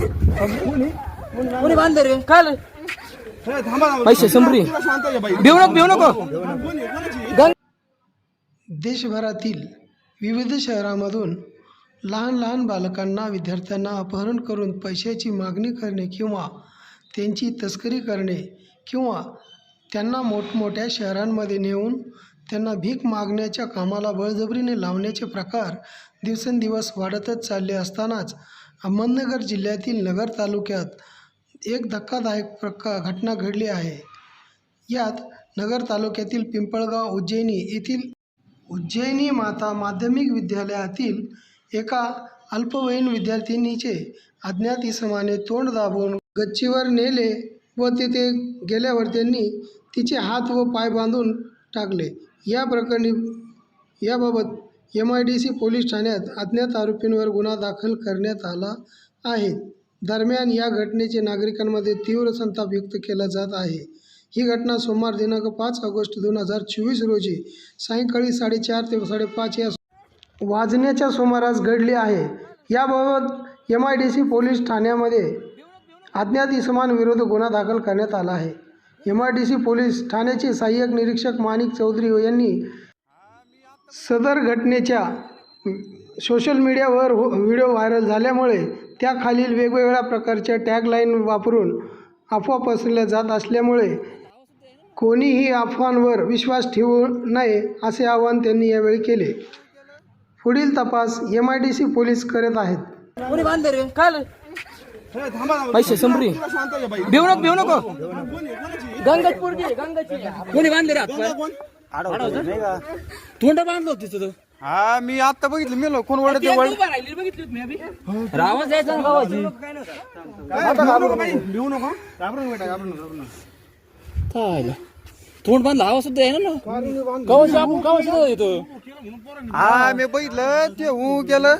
कोणी बांधले रे? काय पैसे संपरी भिवू नको भिवू नको. देशभरातील विविध शहरामधून लहान लहान बालकांना विद्यार्थ्यांना अपहरण करून पैशाची मागणी करणे किंवा त्यांची तस्करी करणे किंवा त्यांना मोठमोठ्या शहरांमध्ये नेऊन त्यांना भीक मागण्याच्या कामाला बळजबरीने लावण्याचे प्रकार दिवसेंदिवस वाढतच चालले असतानाच अहमदनगर जिल्ह्यातील नगर तालुक्यात एक धक्कादायक प्रका घटना घडली आहे. यात नगर तालुक्यातील पिंपळगाव उज्जैनी येथील उज्जैनी माता माध्यमिक विद्यालयातील एका अल्पवयीन विद्यार्थिनीचे अज्ञात इसमाने तोंड दाबून गच्चीवर नेले व तिथे गेल्यावर त्यांनी तिचे हात व पाय बांधून टाकले. या प्रकरणी याबाबत M I D C police ठाण्यात अज्ञात आरोपींवर गुन्हा दाखल करण्यात आला आहे. दरम्यान या घटनेचे नागरिकांमध्ये तीव्र संताप व्यक्त केला जात आहे. ही घटना सोमवार दिनांक पाच ऑगस्ट दोन हजार चोवीस रोजी सायंकाळी साडेचार ते साडेपाच या वाजण्याच्या सुमारास घडली आहे. याबाबत M I D C police ठाण्यामध्ये अज्ञात इसमांविरुद्ध गुन्हा दाखल करण्यात आला आहे. M I D C police ठाण्याचे सहाय्यक निरीक्षक माणिक चौधरी यांनी सदर घटनेच्या सोशल मीडियावर हो व्हिडिओ व्हायरल झाल्यामुळे त्याखालील वेगवेगळ्या प्रकारच्या टॅगलाईन वापरून अफवा पसरल्या जात असल्यामुळे कोणीही अफवांवर विश्वास ठेवू नये असे आवाहन त्यांनी यावेळी केले. पुढील तपास M I D C police करत आहेत. पैसे संपरी भिऊ नको भिऊ नको. कोणी बांधले रे हात तोंड बांधलं होती तुझं हा मी आता बघितलं मेलो कोण वडत राहिली बघितली मी अभि रावण जायचं ना गावाची भिवू नको. घाबरून बेटा घाबरून घाबरून काय ला? तोंड बांधला आवाज सुद्धा आहे ना. गावाची आपण गावाची येतो हा मी बघितलं ते हू केलं